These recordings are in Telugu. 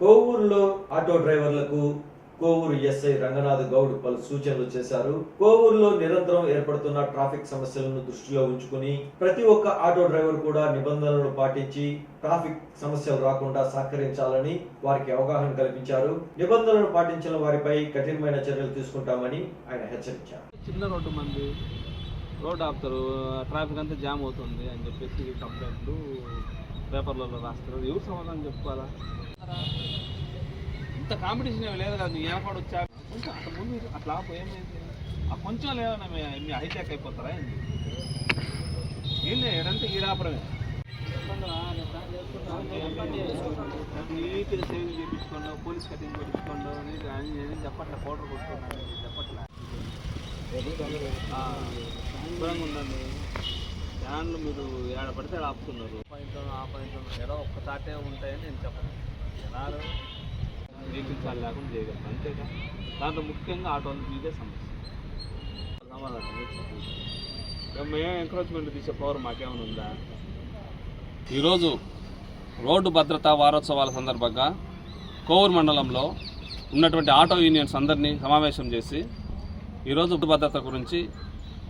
కోవూరులో ఆటో డ్రైవర్లకు కోవూరు ఎస్ఐ రంగనాథ్ గౌడ్ పలు సూచనలు చేశారు. కోవూరులో నిరంతరం ఏర్పడుతున్న ట్రాఫిక్ సమస్యలను దృష్టిలో ఉంచుకుని ప్రతి ఒక్క ఆటో డ్రైవర్ కూడా నిబంధనలను పాటించి ట్రాఫిక్ సమస్యలు రాకుండా సహకరించాలని వారికి అవగాహన కల్పించారు. నిబంధనలను పాటించిన వారిపై కఠినమైన చర్యలు తీసుకుంటామని ఆయన హెచ్చరించారు. చిన్న రోడ్డు మంది. రోడ్ ఆపుతారు. ట్రాఫిక్ అంతా జామ్ అవుతుంది అని చెప్పేసి కంప్లైంట్లు పేపర్లలో రాస్తారు. ఎవరు సమాధానం చెప్పుకోవాలా? ఇంత కాంపిటీషన్ ఏమి లేదు కదా నీ వెనకాడ వచ్చా? కొంచెం అంత ముందు అట్లా ఆపు ఆ కొంచెం లేదన్నా మీ మీ హైటెక్ అయిపోతారా ఏంది? ఏంది ఏడంటే ఈడాపడమే నీట్గా సేవింగ్ చేయించుకోండి పోలీస్ కటింగ్ కొట్టించుకోండి నీట్ అని నేను చెప్పట్లే పౌడర్ కొట్టుకోండి చెప్పట్లే. ఆ, శుభ్రంగా ఉండండి. ఫ్యాన్లు మీరు ఏడ పడితే ఆడ ఆపుతున్నారు. పాయింట్ ఆ పాయింట్ ఏదో ఒక్క తాటే ఉంటాయని నేను చెప్పను. జనాలు వెహికల్స్ చాలా లేకుండా చేయగలరు. అంతేగా? దాంట్లో ముఖ్యంగా ఆటోలు మీదే సమస్య. సమాధానం మేము ఎంకరేజ్మెంట్ తీసే పవర్ మాకేమైనా ఉందా? ఈరోజు రోడ్డు భద్రతా వారోత్సవాల సందర్భంగా కోవూరు మండలంలో ఉన్నటువంటి ఆటో యూనియన్స్ అందరినీ సమావేశం చేసి ఈరోజు భద్రత గురించి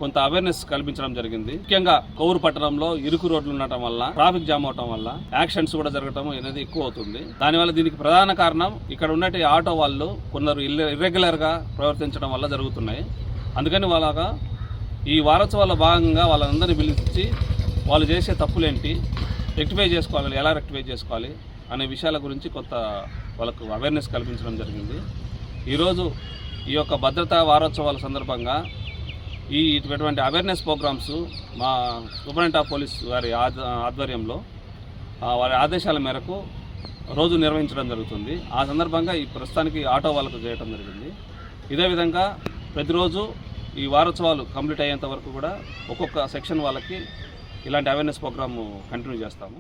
కొంత అవేర్నెస్ కల్పించడం జరిగింది. ముఖ్యంగా కౌరు పట్టణంలో ఇరుకు రోడ్లు ఉండటం వల్ల ట్రాఫిక్ జామ్ అవటం వల్ల యాక్సిడెంట్స్ కూడా జరగటం అనేది ఎక్కువ అవుతుంది దానివల్ల దీనికి ప్రధాన కారణం ఇక్కడ ఉన్నటి ఆటో వాళ్ళు కొందరు ఇర్రెగ్యులర్గా ప్రవర్తించడం వల్ల జరుగుతున్నాయి. అందుకని వాళ్ళగా ఈ వారోత్సవాల భాగంగా వాళ్ళందరినీ పిలిచి వాళ్ళు చేసే తప్పులేంటి రెక్టిఫై చేసుకోవాలి ఎలా రెక్టిఫై చేసుకోవాలి అనే విషయాల గురించి కొంత వాళ్ళకు అవేర్నెస్ కల్పించడం జరిగింది. ఈరోజు ఈ యొక్క భద్రతా వారోత్సవాల సందర్భంగా ఈ ఇటువంటి అవేర్నెస్ ప్రోగ్రామ్స్ మా సూపరింటెండెంట్ ఆఫ్ పోలీస్ వారి ఆధ్వర్యంలో వారి ఆదేశాల మేరకు రోజు నిర్వహించడం జరుగుతుంది. ఆ సందర్భంగా ఈ ప్రస్తుతానికి ఆటో వాళ్ళకు చేయడం జరిగింది. ఇదే విధంగా ప్రతిరోజు ఈ వారోత్సవాలు కంప్లీట్ అయ్యేంత వరకు కూడా ఒక్కొక్క సెక్షన్ వాళ్ళకి ఇలాంటి అవేర్నెస్ ప్రోగ్రామ్ కంటిన్యూ చేస్తాము.